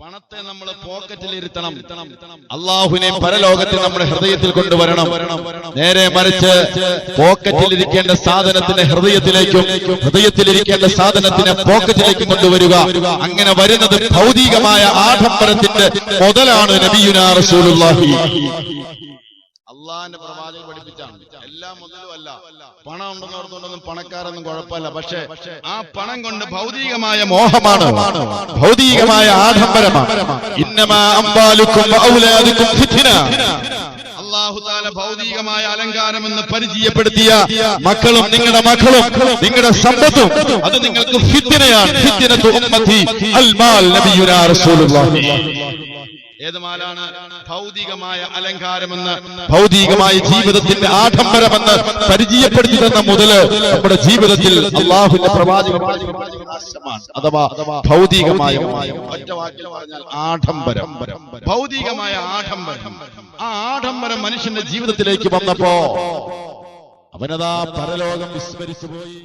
പണത്തെ നമ്മൾ പോക്കറ്റിൽ ഇരുത്തണം. അള്ളാഹുവിനെ പരലോകത്തിൽ നമ്മുടെ ഹൃദയത്തിൽ കൊണ്ടുവരണം. നേരെ മറിച്ച് പോക്കറ്റിൽ ഇരിക്കേണ്ട സാധനത്തിനെ ഹൃദയത്തിലേക്കും ഹൃദയത്തിൽ ഇരിക്കേണ്ട സാധനത്തിനെ പോക്കറ്റിലേക്കും കൊണ്ടുവരിക. അങ്ങനെ വരുന്നത് ഭൗതികമായ ആഡംബരത്തിന്റെ മുതലാണ് നബിയുനാ റസൂലുള്ളാഹി. അള്ളാഹിന്റെ പ്രവാചകൻ പഠിപ്പിച്ചാണ്. എല്ലാ മുതലും അല്ല. പണം ഉണ്ടെന്ന് ഓർത്തുകൊണ്ടൊന്നും പണക്കാരൊന്നും കുഴപ്പമില്ല. പക്ഷേ ആ പണം കൊണ്ട് ഭൗതികമായ മോഹമാണ്. ഭൗതികമായ ആഡംബരമാണ്. ഭൗതികമായ അലങ്കാരം എന്ന് പരിചയപ്പെടുത്തിയ മക്കളും നിങ്ങളുടെ മക്കളും നിങ്ങളുടെ സമ്പത്തും അത് നിങ്ങൾക്ക് ഫിത്തിനയാണ് ഫിത്തിനത്തു ഉമ്മത്തി. അൽമാൽ നബിയുനാ റസൂലുള്ളാഹി. ഏത് മാലാണ് ഭൗതികമായ അലങ്കാരമെന്ന് ഭൗതികമായ ജീവിതത്തിന്റെ ആഡംബരമെന്ന് പരിചയപ്പെടുത്തി തന്ന മുതൽ നമ്മുടെ ജീവിതത്തിൽ അള്ളാഹുന്റെ പ്രവാചക അഥവാ ഭൗതികമായ ഒറ്റ വാക്കിൽ പറഞ്ഞാൽ ആഡംബരം. ഭൗതികമായ ആഡംബരം. ആ ആഡംബരം മനുഷ്യന്റെ ജീവിതത്തിലേക്ക് വന്നപ്പോ അവനതാ പരലോകം വിസ്മരിച്ചു പോയി